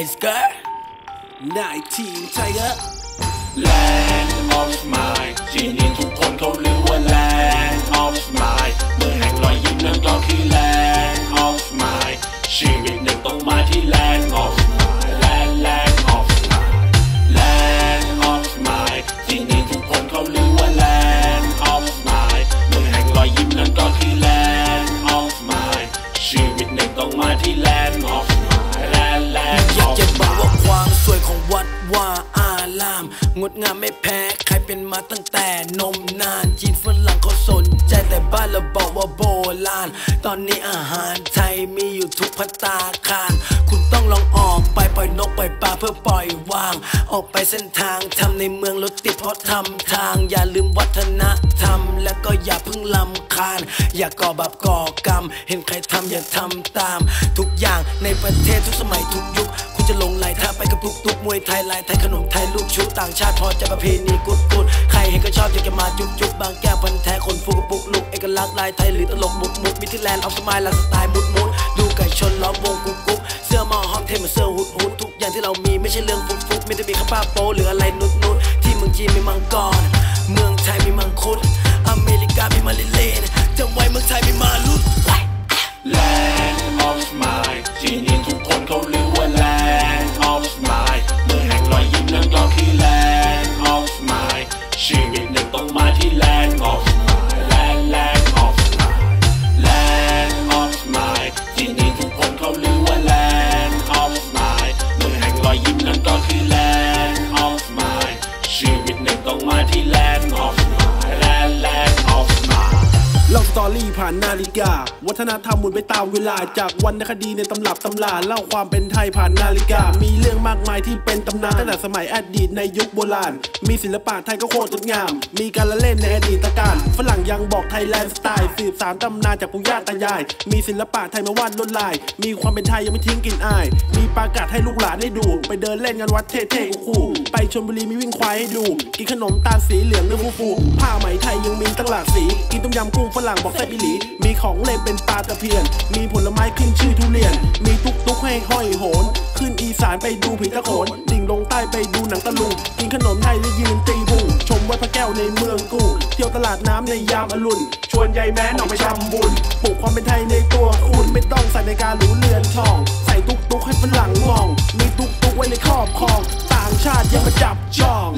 Nice girl 19 Tiger แลนด์ออฟมายที่นี่ทุกคนเขาเรียกว่าแลนด์ออฟมายเมื่อแห่งรอยยิ้มนั้นก็คือแลนด์ออฟมายชีวิตหนึ่งต้องมาที่แลนด์ออฟมายแลนด์แลนด์ออฟมายแลนด์ออฟมายที่นี่ทุกคนเขาเรียกว่าแลนด์ออฟมายเมื่อแห่งรอยยิ้มนั้นก็คือแลนด์ออฟมายชีวิตหนึ่งต้องมาที่แลนด์ออฟ ความสวยของวัดว่าอาราม งดงามไม่แพ้ ใครเป็นมาตั้งแต่นมนาน จีนฝรั่งเขาสนใจแต่บ้านเราบอกว่าโบราณ ตอนนี้อาหารไทยมีอยู่ทุกพัตตาคาร คุณต้องลองออกไปปล่อยนกปล่อยปลาเพื่อปล่อยวาง ออกไปเส้นทางทำในเมืองรถติดเพราะทำทาง อย่าลืมวัฒนธรรม และก็อย่าเพิ่งลำคาญ อย่าก่อบาปก่อกรรม เห็นใครทำอย่าทำตาม ทุกอย่างในประเทศทุกสมัยทุกยุค จะลงไหลถ้าไปกับทุกทุกๆมวยไทยลายไทยขนมไทยลูกชุบต่างชาติพอใจประเพณีกุดกุดใครเห็นก็ชอบอยากจะมาจุกจุกบางแก้วพันแท้คนฟูกบปุกลุกเอกลักษณ์ลายไทยหรือตลกมุกมุกมิทิแลนด์ออฟสมายลาสไตล์มุดมุดดูไก่ชนล้อมวงกุ๊กกุ๊กเสื้อหมอห้อมเทมเสื้อฮุดฮุดทุกอย่างที่เรามีไม่ใช่เรื่องฟุกฟุกไม่ได้มีข้าวป้าโป๊หรืออะไรนุดนุดที่เมืองจีนมีมังกรเมืองไทยมีมังคุดอเมริกามีมาเลเลนจำไว้เมืองไทยมีมาลุ ต้อ เล่าสตอรี่ผ่านนาฬิกา วัฒนธรรมหมุนไปตามเวลา จากวรรณคดีในตำรับตำราเล่าความเป็นไทยผ่านนาฬิกา มีเรื่องมากมายที่เป็นตำนานตั้งแต่สมัยอดีตในยุคโบราณ มีศิลปะไทยก็โคตรงดงาม มีการละเล่นในอดีตการฝรั่งยังบอกไทยแลนด์สไตล์สืบสานตำนานจากปู่ย่าตายาย มีศิลปะไทยมาวาดลวดลาย มีความเป็นไทยยังไม่ทิ้งกลิ่นอาย มีปรากาศให้ลูกหลานได้ดู ไปเดินเล่นงานวัดเท่ๆคู่ไปชลบุรีมีวิ่งควายให้ดู กินขนมตาลสีเหลืองเนื้อฟูๆผ้าไหมไทยยังมีตั้งหลากสี กินต้มยำกุ้งฝรั่งบอกแซ่บอีหลี มีของเล่นเป็นปลาตะเพียน มีผลไม้ขึ้นชื่อทุเรียน มีตุ๊กตุ๊กให้ห้อยโหน ขึ้นอีสานไปดูผีตะโขน ดิ่งลงใต้ไปดูหนังตะลุง กินขนมไทยและยืนตีพุงชมวัดพระแก้วในเมืองกูเที่ยวตลาดน้ำในยามอรุณ ชวนยายแม้นออกไปทำบุญ ปลูกความเป็นไทยในตัวคุณไม่ต้องใส่ในการหรูเรือนทอง ใส่ตุ๊กตุ๊กให้ฝรั่งมอง มีตุ๊กตุ๊กไว้ในครอบครอง ต่างชาติอยังมาจับจอง